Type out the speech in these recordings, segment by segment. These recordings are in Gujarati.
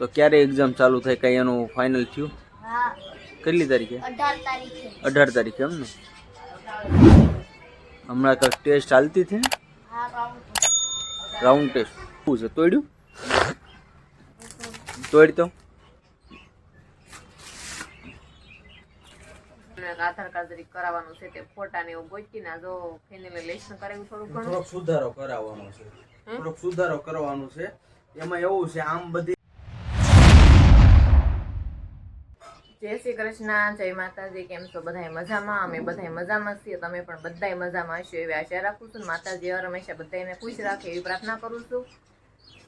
તો ક્યારે એક્ઝામ ચાલુ થાય કઈ એનું ફાઇનલ થયું? કેટલી તારીખે? અઢાર તારીખે. એમ ને? હમણાં કંઈક ટેસ્ટ ચાલતી થઈ રાઉન્ડ રાઉન્ડ ટેસ્ટ શું છે તોડ્યું? તોડ તો આધાર કાર્ડ તરીકે કરાવવાનું છે તે ફોટા ને એવું ગોચીને જો ફેમિલી લેશન કરાવ્યું થોડું ઘણું. થોડોક સુધારો કરાવવાનો છે. થોડોક સુધારો કરવાનો છે. એમાં એવું છે આમ બધી જય શ્રી કૃષ્ણ, જય માતાજી, કેમ છો? બધાય મજામાં? અમે બધાય મજામાં છીએ. તમે પણ બધાય મજામાં હશો એવી આશા રાખું છું માતાજી હર હંમેશા બધાને ખુશ રાખે એવી પ્રાર્થના કરું છું.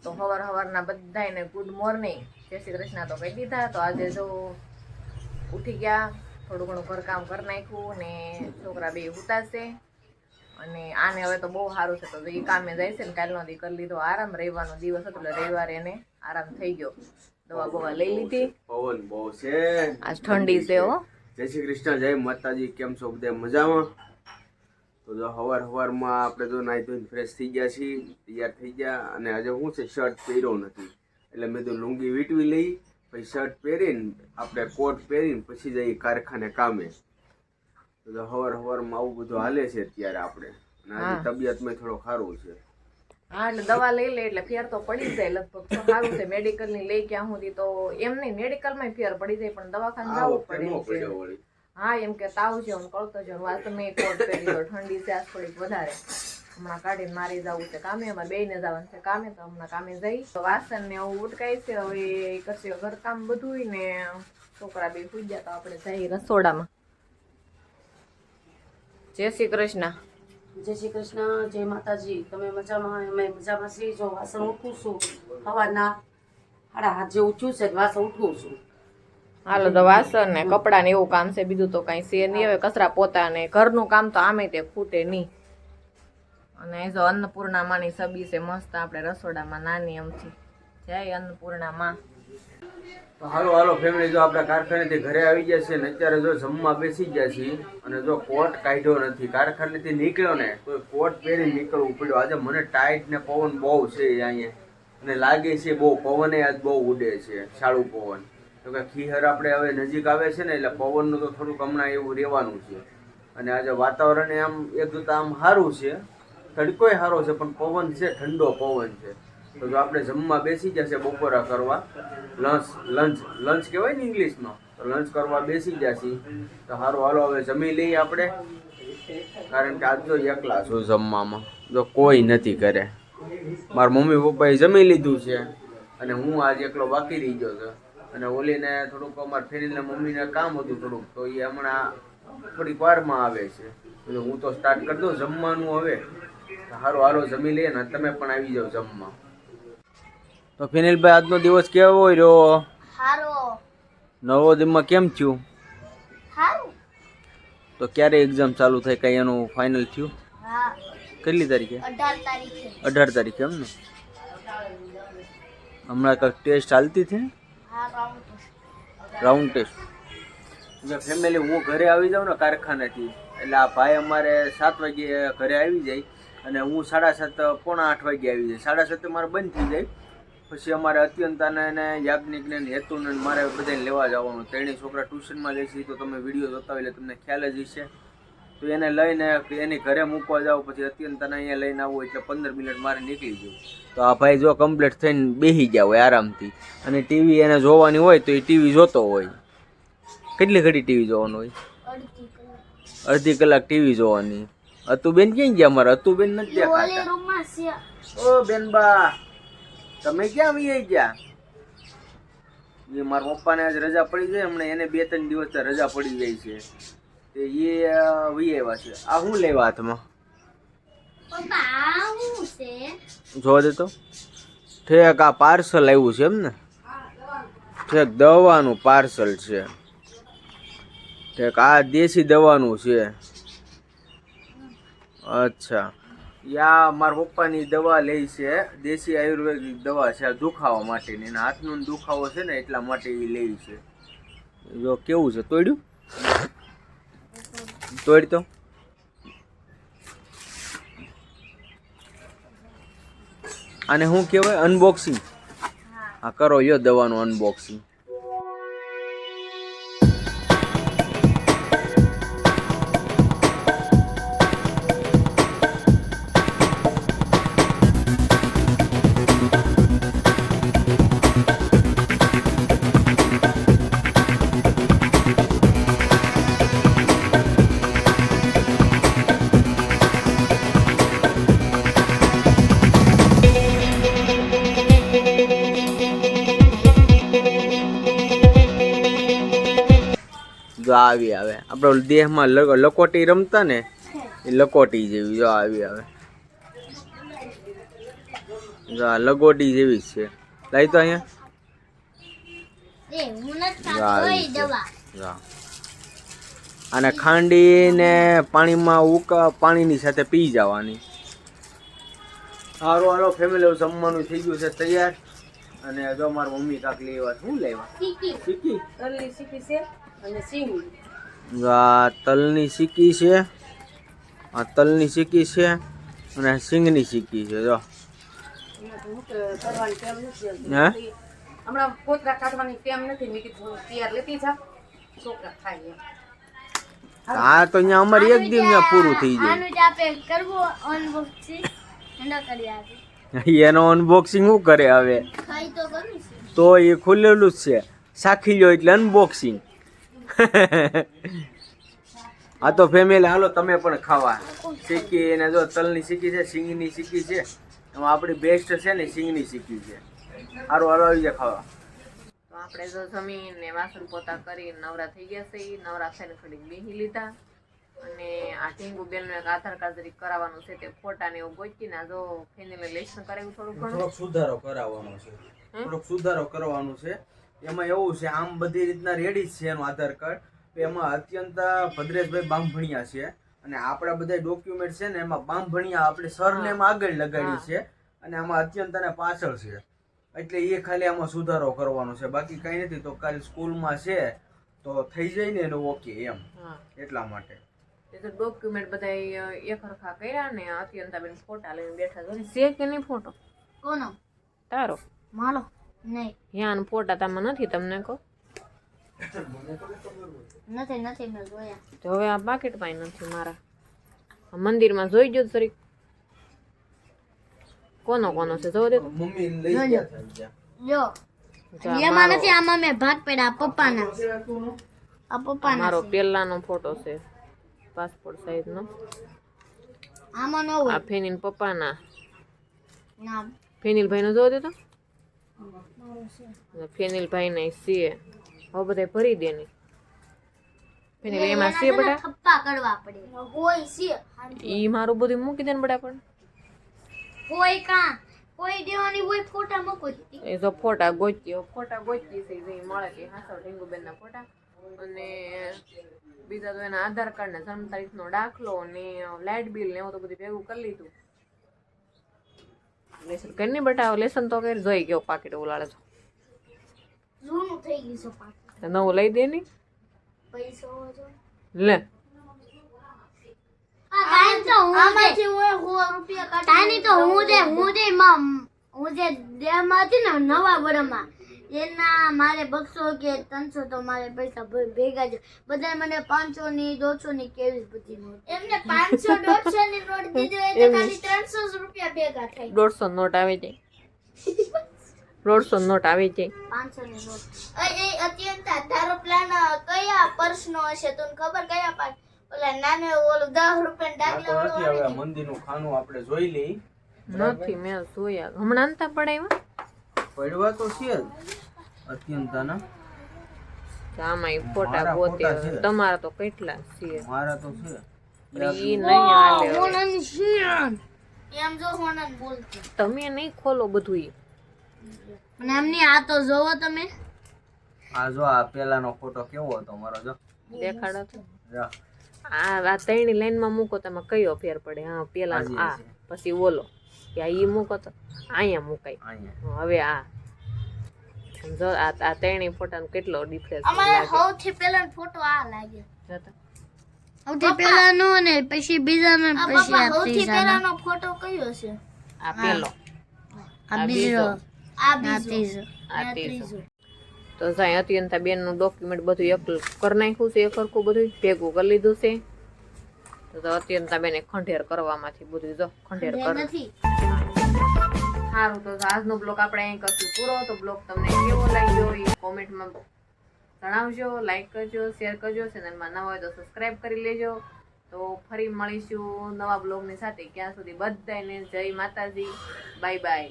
તો હવાર હવારના બધાને ગુડ મોર્નિંગ જય શ્રી કૃષ્ણ તો કહી દીધા. તો આજે જો ઉઠી ગયા, થોડું ઘણું ઘરકામ કરી નાખ્યું ને છોકરા બે ઉતારશે અને આને હવે તો બહુ સારું છે. તો એ કામે જાય છે ને કાલનો દી કરી લીધો. આરામ રહેવાનો દિવસ હતો એટલે રવિવારે એને આરામ થઈ ગયો. દવા બવા લઈ લીધી. પવન બહુ છે. આજ ઠંડી છે હો. જય શ્રી કૃષ્ણ જય માતાજી. કેમ છો બધા મજામાં? તો જો હવાર હવારમાં આપણે જો નાહી ધોઈને ફ્રેશ થઈ ગયા છીએ તૈયાર થઈ ગયા અને આજે શું છે શર્ટ પહેર્યો નથી. એટલે મેં તો લુંગી વીટવી લઈ પછી શર્ટ પહેરીને આપણે કોટ પહેરીને પછી જઈએ કારખાને કામે. તો જો હવાર હવારમાં આવું બધું હાલે છે અત્યારે આપણે. અને આજે તબિયતમાં થોડો સારું છે. હા એટલે દવા લઈ લે એટલે ફેર તો પડી જાય. લગભગ તો સારું છે. મેડિકલની લઈ ક્યાં સુધી તો એમ નહીં મેડિકલમાં ફેર પડી જાય પણ દવાખાને જવું પડે. હા એમ કે તાવ છે હું કળતો છે વાત તમે કોટ પહેરી ગયો ઠંડી છે આજ થોડીક વધારે. હમણાં કાઢીને મારી જવું છે કામે અમારે બે ને જવાનું છે કામે તો હમણાં કામે જઈ. તો વાસણ ને એવું ઉટકાય છે હવે કરશે ઘરકામ બધું ને છોકરા બે પૂજ્યા તો આપણે જઈએ રસોડામાં. જય શ્રી કૃષ્ણ. જય શ્રી કૃષ્ણ, જય માતાજી. તમે મજામાં? અમે મજામાં છીએ. જો વાસણ ઉઠું છું, હવાના સાડા હાથ જે ઉઠ્યું છે, વાસણ ઉઠું છું. હાલો, તો વાસણ ને કપડાં ને એવું કામ છે, બીજું તો કાંઈ છે નહીં. હવે કચરા પોતા ને ઘરનું કામ તો આમે તે ખૂટે નહીં. અને જો અન્નપૂર્ણા માની સબી છે, મસ્ત આપણે રસોડામાં નાની એમથી જય અન્નપૂર્ણા માં તો હાલો હાલો ફેમિલી જો આપણે કારખાનેથી ઘરે આવી ગયા છે ને અત્યારે જો જમવા બેસી ગયા છીએ અને જો કોટ કાઢ્યો નથી, કારખાનેથી નીકળ્યો ને, તો કોટ પહેરી નીકળવું પડ્યું. આજે મને ટાઈટ ને પવન બહુ છે અહીંયા. અને લાગે છે બહુ, પવન આજ બહુ ઉડે છે, શાળું પવન. તો કે ખીહર આપણે હવે નજીક આવે છે ને એટલે પવનનું તો થોડુંક હમણાં એવું રહેવાનું છે. અને આજે વાતાવરણ આમ, એક જોતા આમ સારું છે. તડકોય સારો છે, પણ પવન છે, ઠંડો પવન છે. તો જો આપણે જમવા બેસી જશે બપોરા કરવા લંચ લંચ લંચ કહેવાય ને ઇંગ્લિશમાં તો લંચ કરવા બેસી જશે. તો સારું હાલો, હવે જમી લઈએ આપણે. કારણ કે આજ તો એકલા છું જમવામાં. જો કોઈ નથી કરે મારા મમ્મી પપ્પાએ જમી લીધું છે. અને હું આજ એકલો બાકી રહી ગયો છું. અને ઓલીને થોડુંક અમારે ફેરીને મમ્મીને કામ હતું થોડુંક, તો એ હમણાં થોડીક વારમાં આવે છે. એટલે હું તો સ્ટાર્ટ કરી દઉં જમવાનું હવે. સારું હાલો, જમી લઈએ ને, તમે પણ આવી જાઓ જમવા. તો ફિનિલભાઈ આજનો દિવસ કેવો રહ્યો? નવો દિનમાં કેમ થયું? તો ક્યારે એક્ઝામ ચાલુ થાય કઈ એનું ફાઇનલ થયું? હા. કેટલી તારીખે? અઢાર તારીખે. અઢાર તારીખે એમ ને? હમણાં કંઈક ટેસ્ટ ચાલતી છે હા રાઉન્ડ ટેસ્ટ એટલે ફેમિલી હું ઘરે આવી જાઉં ને કારખાનેથી એટલે આ ભાઈ અમારે સાત વાગે ઘરે આવી જાય અને હું સાડા સાત પોણા આઠ વાગે આવી જાય. સાડા સાતે મારે બંધ થઈ જાય. પછી અમારે અત્યંતાને ને યાજ્ઞિકને હેતુને મારે બધાને લેવા જવાનું. ત્રણેય છોકરા ટ્યુશનમાં જાય છે તો તમે વીડિયો જોતા હોય એટલે તમને ખ્યાલ જ હશે. તો એને લઈને એની ઘરે મૂકવા જાવ પછી અત્યંતાને અહીંયા લઈને આવવું એટલે પંદર મિનિટ મારે નીકળી જવું. તો આ ભાઈ જો કમ્પ્લીટ થઈને બેસી ગયા હોય આરામથી. અને ટીવી એને જોવાની હોય તો એ ટીવી જોતો હોય. કેટલી ઘડી ટીવી જોવાનું હોય? અડધી કલાક. ટીવી જોવાની. અતુબેન ક્યાં ગયા અમારે? અતુબેન નથી દેખાતા. ઓ બેન બેનબા તમે ક્યાં આવી ગયા? એ મારા પપ્પાને આજ રજા પડી જાય હમણાં એને બે ત્રણ દિવસ રજા પડી ગઈ છે. તે એ વી આવ્યા છે. આ શું લેવા હાથમાં? જો જોવા દે તો. ઠેક આ પાર્સલ આવ્યું છે એમ ને? ઠેક દવાનું પાર્સલ છે. ઠેક આ દેશી દવાનું છે. અચ્છા. યા મારા પપ્પાની દવા લે છે, દેશી આયુર્વેદિક દવા છે, આ દુખાવા માટેની. એના હાથનો દુખાવો છે ને એટલા માટે એ લે છે. જો કેવું છે? તોડ્યું? તોડ તો આને શું કહેવાય? અનબોક્સિંગ હા, કરો યો દવાનું અનબોક્સિંગ આવી આવે. આપણે દેહમાં લકોટી રમતા ને એ લકોટી જેવી જો આવી આવે. જો આ લગોટી જેવી જ છે. લાઈ તો અહીંયા. આને ખાંડીને પાણીમાં ઉકા પાણીની સાથે પી જવાની. સારું હાલો ફેમિલી જમવાનું થઈ ગયું છે તૈયાર. અને જો મારી મમ્મી કાંક લેવા શું લેવા? સીકી સીકી સીકી છે. અને સિંગ આ તલની સિક્કી છે. આ તલની સિક્કી છે અને સિંગની સિક્કી છે જો. હમણાં કોતરા કાઢવાની ટેમ નથી મેં કીધું તૈયાર લેતી જા. છોકરા ખાય આ તો અહીંયા અમારે એક દી ત્યાં પૂરું થઈ આનું જ આપણે કરવું અનબોક્સિંગ એના કરી આપે એનો અનબોક્સિંગ શું કરે હવે? તો તો એ ખુલેલું જ છે. સાખી લો એટલે અનબોક્સિંગ આ તો ફેમિલી હાલો તમે પણ ખાવા. શીખી એને જો તલની શીખી છે સિંગની શીખી છે એમાં આપણી બેસ્ટ છે ને સિંગની શીખી છે. સારું હાલો આવી જાય ખાવા. તો આપણે જો જમીન ને વાસણ પોતા કરી નવરા થઈ ગયા છે નવરા થઈને ઘડીક બેહી લીધા. અને આ ટીંગુ બેનનું એક આધાર કાર્ડ જરીક કરાવવાનું છે તે ફોટા ને એવું ગોચીને જો ફેમિલી લેશન કરાવ્યું થોડું ઘણું. થોડોક સુધારો કરાવવાનો છે. થોડોક સુધારો કરવાનો છે. એમાં એવું છે આમ બધી રીતના રેડી છે એનું આધાર કાર્ડ એમાં અત્યંત ભદ્રેશભાઈ બામભણિયા છે અને આપણા બધા ડોક્યુમેન્ટ છે ને એમાં બામભણિયા આપણે સરનેમ આગળ લગાડી છે અને આમાં અત્યંત અને પાછળ છે. એટલે એ ખાલી આમાં સુધારો કરવાનો છે. બાકી કઈ નથી તો કાલે સ્કૂલમાં છે તો થઈ જાય ને એનું ઓકે એમ. હા. એટલા માટે. એ તો ડોક્યુમેન્ટ બધા એક હરખા કર્યા ને અત્યંતાબેન ફોટા લઈને બેઠા છો. છે કે નહીં ફોટો? કોનો? તારો. મારો નહીં. યાન ફોટા તમે નથી તમને કહો? નથી નથી મેં જોયા. તો હવે આ પાકીટમાં નથી મારા. મંદિરમાં જોઈ જો જરીક. કોનો કોનો છે? જોવો દે મમ્મી લઈ ગયા જો. જો એમાં મારો- નથી આમાં મેં ભાગ પડ્યા પપ્પાના. આ પપ્પાના મારો. પહેલાનો ફોટો છે પાસપોર્ટ સાઈઝનો આમાં નો આ હોય પપ્પાના. ના. ફેનિલ ભાઈનો જોવો દે તો. ફેનિલ ને સીએ. હવે બધા ભરી દે ને ફેનિલ એમાં સીએ બટા? થપ્પા કરવા પડે. હોય સીએ. ઈ મારું બધું મૂકી દે ને બટા પણ કોઈ કા? કોઈ દેવાની હોય ફોટા મૂકો એ તો ફોટા ગોચ્યો ફોટા ગોચી છે. જે મળે કે હાસવ ઢીંગુબેન ના ફોટા. અને બીજા તો એના આધાર કાર્ડ ને જન્મ તારીખ નો દાખલો ને લાઇટ બિલ ને એવું તો બધું ભેગું કરી લીધું. લેસન કરી નહીં બટા લેસન તો કરી જોઈ ગયો પાકીટ ઉલાળે તો. જૂનું થઈ ગયું છે નવું લઈ દે ની પૈસો લે. આમાંથી હું જે હું જે હું જે દેહમાં હતી ને નવા વરમાં એના મારે બસો કે ત્રણસો તો મારે પૈસા ભેગા જ. બધા મને પાંચસો ની દોઢસો ની કેવી બધી નોટ. એમને પાંચસો દોઢસો ની નોટ દીધી હોય તો ખાલી ત્રણસો રૂપિયા ભેગા થાય. દોઢસો નોટ આવી જાય. દોઢસો નોટ આવી જાય. પાંચસો ની નોટ. અત્યંત તારો પ્લાન કયા પર્સ નો હશે તને ખબર કયા પાસ ઓલા નાનો ઓલું દસ રૂપિયા તો નથી હવે ખાનું આપણે જોઈ લઈ. નથી મેં જોયા. હમણાં તા પડાવ્યા પડવા તો છે અત્યંતાના. આમાં ફોટા છે. તમારા તો કેટલા છે? મારા તો છે એમ તમે નહીં ખોલો બધું ઈ. અને એમની આ તો જોવો તમે. આ જો આ પેલાનો ફોટો કેવો હતો મારો જો. દેખાડો તો. જો. આ ત્રણ લાઈનમાં મૂકો તમે કયો ફેર પડે? હા પેલા આ. પછી ઓલો. કે આ ઈ મૂકો તો અહીંયા મુકાય. હવે આ. જો આ આ ત્રણેય ફોટાનો કેટલો ડિફરન્સ અમારે સૌથી પહેલાનો ફોટો આ લાગ્યો જોતા સૌથી પહેલાનો ને પછી બીજાનો પછી આ સૌથી પહેલાનો ફોટો કયો છે? આ પેલો. આ બીજો. આ બીજું આ ત્રીજો. તો સાંઈ અત્યંતા બેનનું ડોક્યુમેન્ટ બધું એક કરી નાખ્યું છે એક સરખું બધું ભેગું કરી લીધું છે. તો અત્યંત બેને ખંડેર કરવામાંથી બધું જો ખંડેર કર. સારું તો આજનો બ્લોગ આપણે અહીં કરશું પૂરો તો બ્લોગ તમને કેવો લાગ્યો એ કોમેન્ટમાં જણાવજો લાઈક કરજો શેર કરજો. ચેનલમાં નવા હોય તો સબસ્ક્રાઈબ કરી લેજો. તો ફરી મળીશું નવા બ્લોગની સાથે. ક્યાં સુધી બધાને જય માતાજી. Bye bye